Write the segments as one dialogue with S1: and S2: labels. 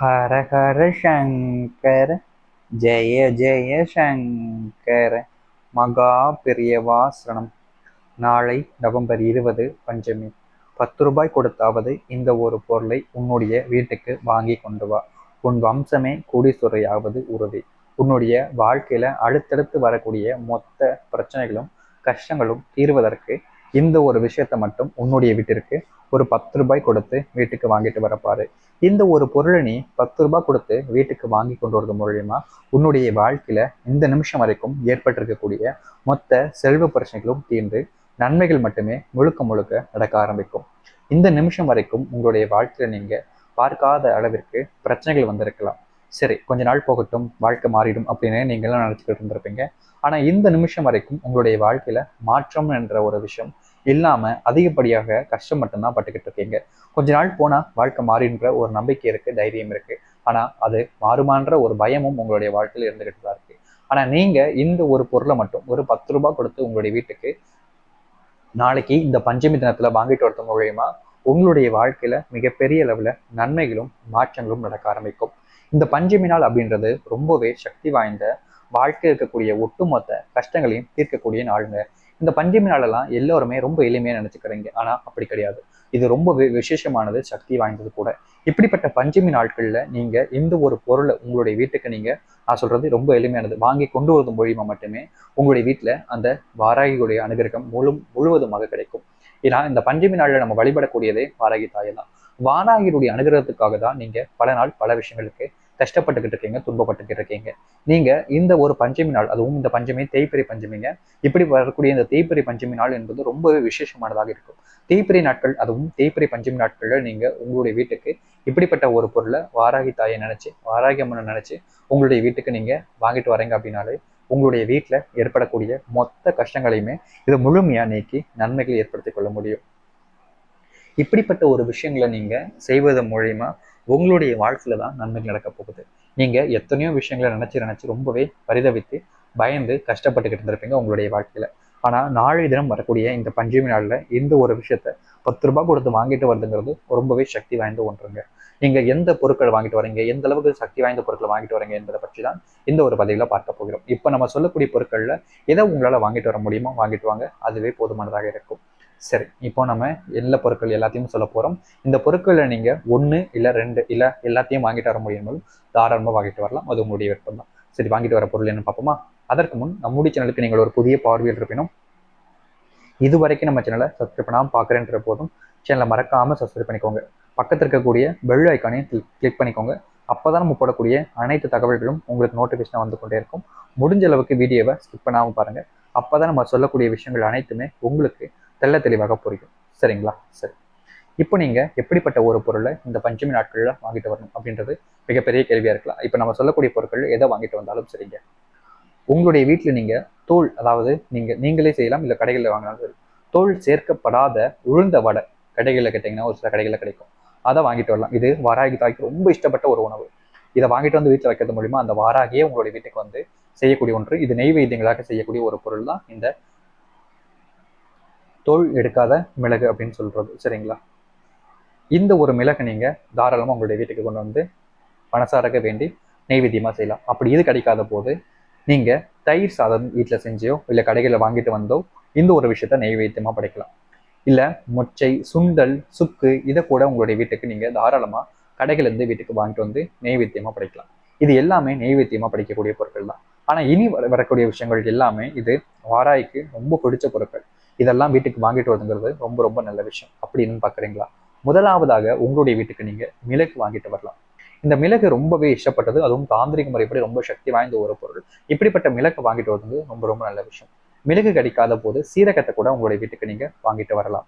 S1: ஹர ஹர சங்கர ஜெய ஜெய சங்கர மகா பெரியவா நாளை நவம்பர் இருபது பஞ்சமி. பத்து ரூபாய் கொடுத்தாவது இந்த ஒரு பொருளை உன்னுடைய வீட்டுக்கு வாங்கி கொண்டு வா. உன் வம்சமே கூடிசுரையாவது உறுதி உன்னுடைய வாழ்க்கையில அடுத்தடுத்து வரக்கூடிய மொத்த பிரச்சனைகளும் கஷ்டங்களும் தீர்வதற்கு இந்த ஒரு விஷயத்தை மட்டும் உன்னுடைய வீட்டிற்கு ஒரு பத்து ரூபாய் கொடுத்து வீட்டுக்கு வாங்கிட்டு வரப்பாரு. இந்த ஒரு பொருளை நீ பத்து ரூபாய் கொடுத்து வீட்டுக்கு வாங்கி கொண்டு வரது மூலியமா உன்னுடைய வாழ்க்கையில இந்த நிமிஷம் வரைக்கும் ஏற்பட்டிருக்கக்கூடிய மொத்த செல்வ பிரச்சனைகளும் தீர்ந்து நன்மைகள் மட்டுமே முழுக்க முழுக்க நடக்க ஆரம்பிக்கும். இந்த நிமிஷம் வரைக்கும் உங்களுடைய வாழ்க்கையில நீங்க பார்க்காத அளவிற்கு பிரச்சனைகள் வந்திருக்கலாம். சரி கொஞ்ச நாள் போகட்டும் வாழ்க்கை மாறிடும் அப்படின்னு நீங்களும் நினைச்சுக்கிட்டு இருந்திருப்பீங்க. ஆனா இந்த நிமிஷம் வரைக்கும் உங்களுடைய வாழ்க்கையில மாற்றம் என்ற ஒரு விஷயம் இல்லாம அதிகப்படியாக கஷ்டம் மட்டும்தான் பட்டுக்கிட்டு இருக்கீங்க கொஞ்ச நாள் போனா வாழ்க்கை மாறின்ற ஒரு நம்பிக்கை இருக்கு தைரியம் இருக்கு. ஆனா அது மாறுமான்ற ஒரு பயமும் உங்களுடைய வாழ்க்கையில இருந்துகிட்டு தான் இருக்கு. ஆனா நீங்க இந்த ஒரு பொருளை மட்டும் ஒரு பத்து ரூபாய் கொடுத்து உங்களுடைய வீட்டுக்கு நாளைக்கு இந்த பஞ்சமி தினத்தில் வாங்கிட்டு வரது மூலயமா உங்களுடைய வாழ்க்கையில மிகப்பெரிய அளவுல நன்மைகளும் மாற்றங்களும் நடக்க ஆரம்பிக்கும். இந்த பஞ்சமி நாள் அப்படின்றது ரொம்பவே சக்தி வாய்ந்த வாழ்க்கை இருக்கக்கூடிய ஒட்டுமொத்த கஷ்டங்களையும் தீர்க்கக்கூடிய நாளுங்க. இந்த பஞ்சமி நாளெல்லாம் எல்லோருமே ரொம்ப எளிமையாக நினச்சிக்கிறீங்க. ஆனால் அப்படி கிடையாது. இது ரொம்பவே விசேஷமானது சக்தி வாய்ந்தது கூட. இப்படிப்பட்ட பஞ்சமி நாட்களில் நீங்கள் இந்த ஒரு பொருளை உங்களுடைய வீட்டுக்கு நீங்கள் நான் சொல்கிறது ரொம்ப எளிமையானது வாங்கி கொண்டு வருவது மூலியமாக மட்டுமே உங்களுடைய வீட்டில் அந்த வாராகியுடைய அனுகிரகம் முழு முழுவதுமாக கிடைக்கும். ஏன்னா இந்த பஞ்சமி நாளில் நம்ம வழிபடக்கூடியதே வாராகி தாயை தான். வாராகியுடைய அனுகிரகத்துக்காக தான் நீங்கள் பல நாள் பல விஷயங்களுக்கு கஷ்டப்பட்டுக்கிட்டு இருக்கீங்க துன்பப்பட்டுக்கிட்டு இருக்கீங்க. நீங்க இந்த ஒரு பஞ்சமி நாள் அதுவும் இந்த பஞ்சமி தேய்பிரி பஞ்சமிங்க இப்படி வரக்கூடிய இந்த தேய்பிரி பஞ்சமி நாள் என்பது ரொம்பவே விசேஷமானதாக இருக்கும். தேய்பிரி நாட்கள் அதுவும் தேய்பிரி பஞ்சமி நாட்கள்ல நீங்க உங்களுடைய வீட்டுக்கு இப்படிப்பட்ட ஒரு பொருளை வாராகி தாயை நினைச்சு வாராகி அம்மனை நினைச்சு உங்களுடைய வீட்டுக்கு நீங்க வாங்கிட்டு வரீங்க அப்படின்னாலே உங்களுடைய வீட்டுல ஏற்படக்கூடிய மொத்த கஷ்டங்களையுமே இதை முழுமையா நீக்கி நன்மைகள் ஏற்படுத்திக் கொள்ள முடியும். இப்படிப்பட்ட ஒரு விஷயங்களை நீங்க செய்வது மூலியமா உங்களுடைய வாழ்க்கையில தான் நன்மைகள் நடக்க போகுது. நீங்க எத்தனையோ விஷயங்களை நினைச்சு நினைச்சு ரொம்பவே பரிதவித்து பயந்து கஷ்டப்பட்டுக்கிட்டு இருந்திருப்பீங்க உங்களுடைய வாழ்க்கையில. ஆனா நாளை தினம் வரக்கூடிய இந்த பஞ்சமி நாளில் இந்த ஒரு விஷயத்த பத்து ரூபாய் கொடுத்து வாங்கிட்டு வருதுங்கிறது ரொம்பவே சக்தி வாய்ந்த ஒன்றுங்க. நீங்க எந்த பொருட்கள் வாங்கிட்டு வரீங்க எந்த அளவுக்கு சக்தி வாய்ந்த பொருட்களை வாங்கிட்டு வரீங்க என்பதை பற்றி தான் இந்த ஒரு பதிவுல பார்க்க போகிறோம். இப்போ நம்ம சொல்லக்கூடிய பொருட்கள்ல எதை உங்களால வாங்கிட்டு வர முடியுமோ வாங்கிட்டு வாங்க. அதுவே போதுமானதாக இருக்கும். சரி இப்போ நம்ம எல்லா பொருட்கள் எல்லாத்தையும் சொல்ல போறோம். இந்த பொருட்களை நீங்க ஒன்று இல்லை ரெண்டு இல்லை எல்லாத்தையும் வாங்கிட்டு வர முடியும் தாராளமாக வாங்கிட்டு வரலாம். அது உங்களுடைய விருப்பம் தான். சரி வாங்கிட்டு வர பொருள் என்ன பார்ப்போமா? அதற்கு முன் நம்முடைய சேனலுக்கு நீங்கள் ஒரு புதிய பார்வையில் இருப்பினும் இது வரைக்கும் நம்ம சேனலை சப்ஸ்கிரைப் பண்ணாமல் பார்க்குறேன்ற போதும் சேனலை மறக்காமல் சப்ஸ்கிரைப் பண்ணிக்கோங்க. பக்கத்தில் இருக்கக்கூடிய பெல் ஐக்கானையும் கிளிக் பண்ணிக்கோங்க. அப்போ தான் நம்ம போடக்கூடிய அனைத்து தகவல்களும் உங்களுக்கு நோட்டிஃபிகேஷனாக வந்து கொண்டே இருக்கும். முடிஞ்ச அளவுக்கு வீடியோவை ஸ்கிப் பண்ணாமல் பாருங்கள் அப்போ தான் நம்ம சொல்லக்கூடிய விஷயங்கள் அனைத்துமே உங்களுக்கு தெள்ள தெளிவாக புரியும். சரிங்களா? சரி. இப்போ நீங்கள் எப்படிப்பட்ட ஒரு பொருளை இந்த பஞ்சமி நாட்களில் வாங்கிட்டு வரணும் அப்படின்றது மிகப்பெரிய கேள்வியாக இருக்கலாம். இப்போ நம்ம சொல்லக்கூடிய பொருட்கள் எதை வாங்கிட்டு வந்தாலும் சரிங்க. உங்களுடைய வீட்டில் நீங்கள் தோல் அதாவது நீங்கள் நீங்களே செய்யலாம் இல்லை கடைகளில் வாங்கினாலும் சரி. தோல் சேர்க்கப்படாத உளுந்த வடை கடைகளில் கேட்டிங்கன்னா ஒரு சில கடைகளில் கிடைக்கும். அதை வாங்கிட்டு வரலாம். இது வாராகி தாய்க்கு ரொம்ப இஷ்டப்பட்ட ஒரு உணவு. இதை வாங்கிட்டு வந்து வீட்டில் வைக்கிறது மூலிமா அந்த வாராகியே உங்களுடைய வீட்டுக்கு வந்து செய்யக்கூடிய ஒன்று. இது நெய்வேத்தியங்களாக செய்யக்கூடிய ஒரு பொருள் தான் இந்த தோல் எடுக்காத மிளகு அப்படின்னு சொல்கிறது சரிங்களா? இந்த ஒரு மிளகை நீங்கள் தாராளமாக உங்களுடைய வீட்டுக்கு கொண்டு வந்து மனசாரக்க வேண்டி நெய்வேத்தியமாக செய்யலாம். அப்படி இது கிடைக்காத போது நீங்கள் தயிர் சாதம் வீட்டில் செஞ்சோ இல்லை கடைகளில் வாங்கிட்டு வந்தோ இந்த ஒரு விஷயத்த நெய்வேத்தியமாக படைக்கலாம். இல்லை மொச்சை சுண்டல் சுக்கு இதை கூட உங்களுடைய வீட்டுக்கு நீங்கள் தாராளமாக கடைகளிலேருந்து வீட்டுக்கு வாங்கிட்டு வந்து நெய்வேத்தியமாக படைக்கலாம். இது எல்லாமே நெய்வேத்தியமாக படைக்கக்கூடிய பொருட்கள் தான். ஆனால் இனி வரக்கூடிய விஷயங்கள் எல்லாமே இது வாராய்க்கு ரொம்ப பிடிச்ச பொருட்கள். இதெல்லாம் வீட்டுக்கு வாங்கிட்டு வருதுங்கிறது ரொம்ப ரொம்ப நல்ல விஷயம். அப்படின்னு பார்க்குறீங்களா? முதலாவதாக உங்களுடைய வீட்டுக்கு நீங்க மிளகு வாங்கிட்டு வரலாம். இந்த மிளகு ரொம்பவே இஷ்டப்பட்டது. அதுவும் தாந்திரிக முறைப்படி ரொம்ப சக்தி வாய்ந்த ஒரு பொருள். இப்படிப்பட்ட மிளகு வாங்கிட்டு வருது ரொம்ப ரொம்ப நல்ல விஷயம். மிளகு கிடைக்காத போது சீரகத்தை கூட உங்களுடைய வீட்டுக்கு நீங்க வாங்கிட்டு வரலாம்.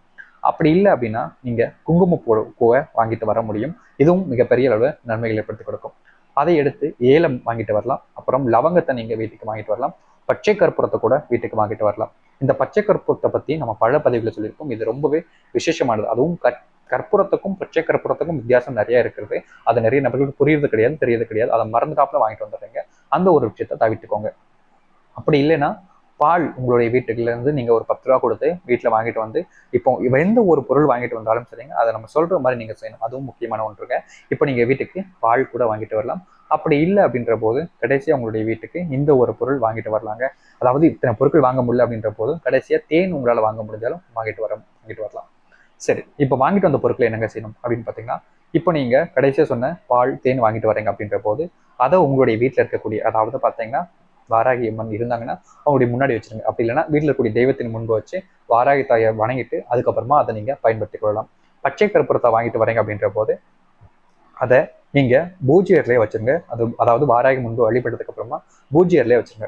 S1: அப்படி இல்லை அப்படின்னா நீங்க குங்குமப்பூ பூவை வாங்கிட்டு வர முடியும். இதுவும் மிகப்பெரிய அளவில் நன்மைகள் ஏற்படுத்தி கொடுக்கும். அதை எடுத்து ஏலம் வாங்கிட்டு வரலாம். அப்புறம் லவங்கத்தை நீங்க வீட்டுக்கு வாங்கிட்டு வரலாம். பச்சை கற்பூரத்தை கூட வீட்டுக்கு வாங்கிட்டு வரலாம். இந்த பச்சை கற்பூரத்தை பத்தி நம்ம பல பதிவுகளை சொல்லியிருக்கோம். இது ரொம்பவே விசேஷமானது. அதுவும் கற்பூரத்துக்கும் பச்சை கற்பூரத்துக்கும் வித்தியாசம் நிறைய இருக்கிறது. அது நிறைய நபர்களுக்கு புரியுறது கிடையாது தெரியறது கிடையாது. அதை மறந்துட்டாப்புல வாங்கிட்டு வந்துடுறீங்க. அந்த ஒரு விஷயத்தை தவிர்த்துக்கோங்க. அப்படி இல்லைன்னா பால் உங்களுடைய வீட்டுக்குலேருந்து நீங்கள் ஒரு பத்து ரூபா கொடுத்து வீட்டில் வாங்கிட்டு வந்து இப்போ எந்த ஒரு பொருள் வாங்கிட்டு வந்தாலும் சரிங்க அதை நம்ம சொல்கிற மாதிரி நீங்கள் செய்யணும். அதுவும் முக்கியமான ஒன்றுங்க இப்போ நீங்கள் வீட்டுக்கு பால் கூட வாங்கிட்டு வரலாம். அப்படி இல்லை அப்படின்ற போது கடைசியாக உங்களுடைய வீட்டுக்கு இந்த ஒரு பொருள் வாங்கிட்டு வரலாங்க. அதாவது இத்தனை பொருட்கள் வாங்க முடியல அப்படின்ற போது கடைசியாக தேன் உங்களால் வாங்க முடிஞ்சாலும் வாங்கிட்டு வர வாங்கிட்டு வரலாம். சரி இப்போ வாங்கிட்டு வந்த பொருட்களை என்னங்க செய்யணும் அப்படின்னு பார்த்தீங்கன்னா இப்போ நீங்கள் கடைசியாக சொன்ன பால் தேன் வாங்கிட்டு வரீங்க அப்படின்ற போது அதை உங்களுடைய வீட்டில் இருக்கக்கூடிய அதாவது பார்த்தீங்கன்னா வாராகி அம்மன் இருந்தாங்கன்னா அவங்களுடைய முன்னாடி வச்சிருங்க. அப்படி இல்லைன்னா வீட்டில் இருக்கக்கூடிய தெய்வத்தின் முன்பு வச்சு வாராகி தாயை வணங்கிட்டு அதுக்கப்புறமா அதை நீங்கள் பயன்படுத்திக் கொள்ளலாம். பச்சை கற்பூரத்தை வாங்கிட்டு வரீங்க அப்படின்ற போது அதை நீங்கள் பூஜ்ய வச்சுருங்க வச்சிருங்க. அது அதாவது வாராகி முன்பு வழிபட்டதுக்கு அப்புறமா பூஜ்ய அறையிலே வச்சிருங்க.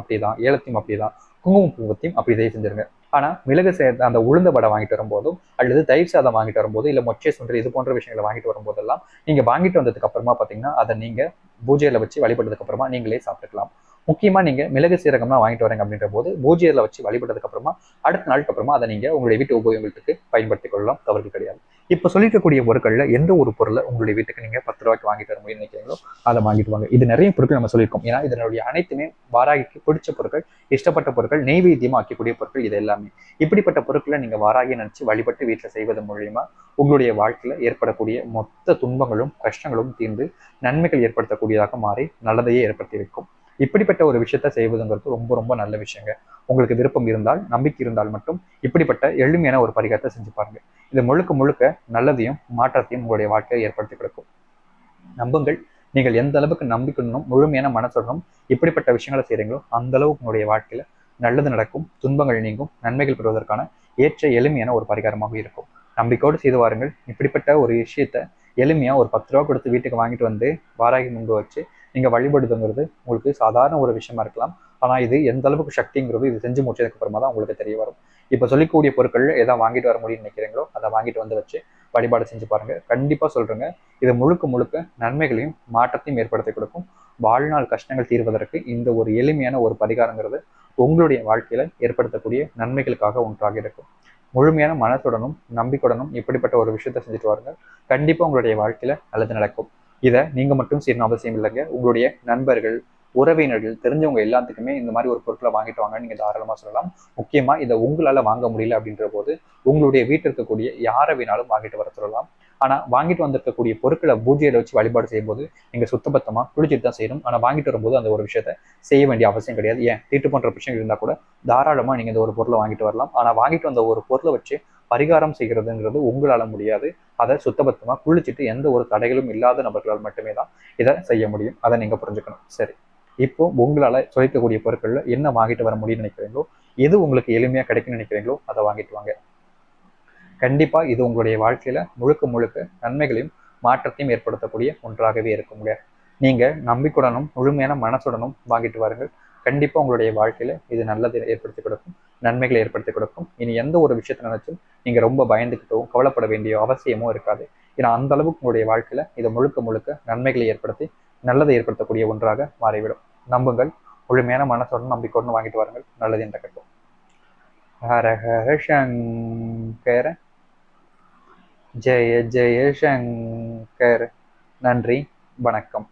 S1: அப்படி தான் ஏலத்தையும் அப்படிதான் குங்குமம் பூவத்தையும் அப்படி இதே செஞ்சுருங்க. ஆனால் மிளகு சேர்த்த அந்த உளுந்த வடை வாங்கிட்டு வரும்போதும் அல்லது தயிர் சாதம் வாங்கிட்டு வரும்போது இல்லை மொச்சை சுண்டல் இது போன்ற விஷயங்களை வாங்கிட்டு வரும்போதெல்லாம் நீங்கள் வாங்கிட்டு வந்ததுக்கு அப்புறமா பார்த்தீங்கன்னா அதை நீங்கள் பூஜையில் வச்சு வழிபட்டதுக்கு அப்புறமா நீங்களே சாப்பிட்டுக்கலாம். முக்கியமா நீங்க மிளகு சீரகம்லாம் வாங்கிட்டு வரீங்க அப்படின்ற போது பூஜையில வச்சு வழிபட்டதுக்கு அப்புறமா அடுத்த நாளுக்கு அப்புறமா அதை நீங்க உங்களுடைய வீட்டு உபயோகத்துக்கு பயன்படுத்திக் கொள்ளலாம். தவறு கிடையாது. இப்ப சொல்லிருக்கக்கூடிய பொருட்கள்ல எந்த ஒரு பொருளை உங்களுடைய வீட்டுக்கு நீங்க பத்து ரூபாய்க்கு வாங்கிட்டு வர முடியும் நினைக்கிறீங்களோ அதை வாங்கிட்டு வாங்க. இது நிறைய பொருட்கள் நம்ம சொல்லியிருக்கோம். ஏன்னா இதனுடைய அனைத்துமே வாராகிக்கு பிடிச்ச பொருட்கள் இஷ்டப்பட்ட பொருட்கள் நெய்வேத்தியமா ஆக்கக்கூடிய பொருட்கள் இது எல்லாமே. இப்படிப்பட்ட பொருட்களை நீங்க வாராகி நினைச்சு வழிபட்டு வீட்டுல செய்வது மூலியமா உங்களுடைய வாழ்க்கையில ஏற்படக்கூடிய மொத்த துன்பங்களும் கஷ்டங்களும் தீர்ந்து நன்மைகள் ஏற்படுத்தக்கூடியதாக மாறி நல்லதையே ஏற்படுத்தி வைக்கும். இப்படிப்பட்ட ஒரு விஷயத்த செய்வதுங்கிறது ரொம்ப ரொம்ப நல்ல விஷயங்க. உங்களுக்கு விருப்பம் இருந்தால் நம்பிக்கை இருந்தால் மட்டும் இப்படிப்பட்ட எளிமையான ஒரு பரிகாரத்தை செஞ்சு பாருங்க. இது முழுக்க முழுக்க நல்லதையும் மாற்றத்தையும் உங்களுடைய வாழ்க்கையை ஏற்படுத்தி கொடுக்கும். நம்புங்கள். நீங்கள் எந்த அளவுக்கு நம்பிக்கணும் முழுமையான மனசுடனும் இப்படிப்பட்ட விஷயங்களை செய்றீங்களோ அந்த அளவுக்கு உங்களுடைய வாழ்க்கையில நல்லது நடக்கும் துன்பங்கள் நீங்கும் நன்மைகள் பெறுவதற்கான ஏற்ற எளிமையான ஒரு பரிகாரமாக இருக்கும். நம்பிக்கையோடு செய்து வாருங்கள். இப்படிப்பட்ட ஒரு விஷயத்த எளிமையா ஒரு பத்து ரூபா கொடுத்து வீட்டுக்கு வாங்கிட்டு வந்து வாராகி முன்பு வச்சு நீங்கள் வழிபடுதுங்கிறது உங்களுக்கு சாதாரண ஒரு விஷயமா இருக்கலாம். ஆனால் இது எந்த அளவுக்கு சக்திங்கிறது இது செஞ்சு முடிச்சதுக்கு அப்புறமா தான் உங்களுக்கு தெரிய வரும். இப்போ சொல்லிக்கூடிய பொருட்கள் எதை வாங்கிட்டு வர முடியும்னு நினைக்கிறீங்களோ அதை வாங்கிட்டு வந்து வச்சு வழிபாடு செஞ்சு பாருங்கள் கண்டிப்பாக சொல்கிறேங்க இது முழுக்க முழுக்க நன்மைகளையும் மாற்றத்தையும் ஏற்படுத்தி கொடுக்கும். வாழ்நாள் கஷ்டங்கள் தீர்வதற்கு இந்த ஒரு எளிமையான ஒரு பரிகாரங்கிறது உங்களுடைய வாழ்க்கையில் ஏற்படுத்தக்கூடிய நன்மைகளுக்காக ஒன்றாக இருக்கும். முழுமையான மனத்துடனும் நம்பிக்கையுடனும் இப்படிப்பட்ட ஒரு விஷயத்த செஞ்சுட்டு வாருங்க. கண்டிப்பாக உங்களுடைய வாழ்க்கையில் நல்லது நடக்கும். இதை நீங்கள் மட்டும் செய்யணும் அவசியம் இல்லைங்க. உங்களுடைய நண்பர்கள் உறவினர்கள் தெரிஞ்சவங்க எல்லாத்துக்குமே இந்த மாதிரி ஒரு பொருட்களை வாங்கிட்டு வாங்க நீங்கள் தாராளமாக சொல்லலாம். முக்கியமாக இதை உங்களால் வாங்க முடியல அப்படின்ற போது உங்களுடைய வீட்டில் இருக்கக்கூடிய யாரை வேணாலும் வாங்கிட்டு வர சொல்லலாம். ஆனால் வாங்கிட்டு வந்திருக்கக்கூடிய பொருட்களை பூஜையில வச்சு வழிபாடு செய்யும்போது நீங்கள் சுத்தபத்தமாக குளிச்சுட்டு தான் செய்யணும். ஆனால் வாங்கிட்டு வரும்போது அந்த ஒரு விஷயத்த செய்ய வேண்டிய அவசியம் கிடையாது. ஏன்? தீட்டு போன்ற பிரச்சனை இருந்தால் கூட தாராளமாக நீங்கள் இந்த ஒரு பொருளை வாங்கிட்டு வரலாம். ஆனால் வாங்கிட்டு வந்த ஒரு பொருளை வச்சு பரிகாரம் செய்கிறதுங்கிறது உங்களால முடியாது. அதை சுத்தபத்தமா குளிச்சுட்டு எந்த ஒரு தடைகளும் இல்லாத நபர்களால் மட்டுமே தான் இதை செய்ய முடியும். அதை நீங்க புரிஞ்சுக்கணும். சரி. இப்போ உங்களால சுழைக்கக்கூடிய பொருட்கள்ல என்ன வாங்கிட்டு வர முடியும்னு நினைக்கிறீங்களோ எது உங்களுக்கு எளிமையா கிடைக்கும்னு நினைக்கிறீங்களோ அதை வாங்கிட்டு வாங்க. கண்டிப்பா இது உங்களுடைய வாழ்க்கையில முழுக்க முழுக்க நன்மைகளையும் மாற்றத்தையும் ஏற்படுத்தக்கூடிய ஒன்றாகவே இருக்குங்க நீங்க நம்பிக்கையுடனும் முழுமையான மனசுடனும் வாங்கிட்டு வாருங்கள். கண்டிப்பாக உங்களுடைய வாழ்க்கையில் இது நல்லதை ஏற்படுத்தி கொடுக்கும் நன்மைகளை ஏற்படுத்தி கொடுக்கும். இனி எந்த ஒரு விஷயத்தை நினைச்சும் நீங்கள் ரொம்ப பயந்துக்கிட்டோ கவலைப்பட வேண்டிய அவசியமோ இருக்காது. ஏன்னா அந்த அளவுக்கு உங்களுடைய வாழ்க்கையில் இதை முழுக்க முழுக்க நன்மைகளை ஏற்படுத்தி நல்லதை ஏற்படுத்தக்கூடிய ஒன்றாக மாறிவிடும். நம்புங்கள். முழுமையான மனசுடன் நம்பிக்கொண்டு வாங்கிட்டு வாருங்கள். நல்லது என்ற கட்டும் ஹர சங்கர. ஜெய ஜெய சங்கர். நன்றி. வணக்கம்.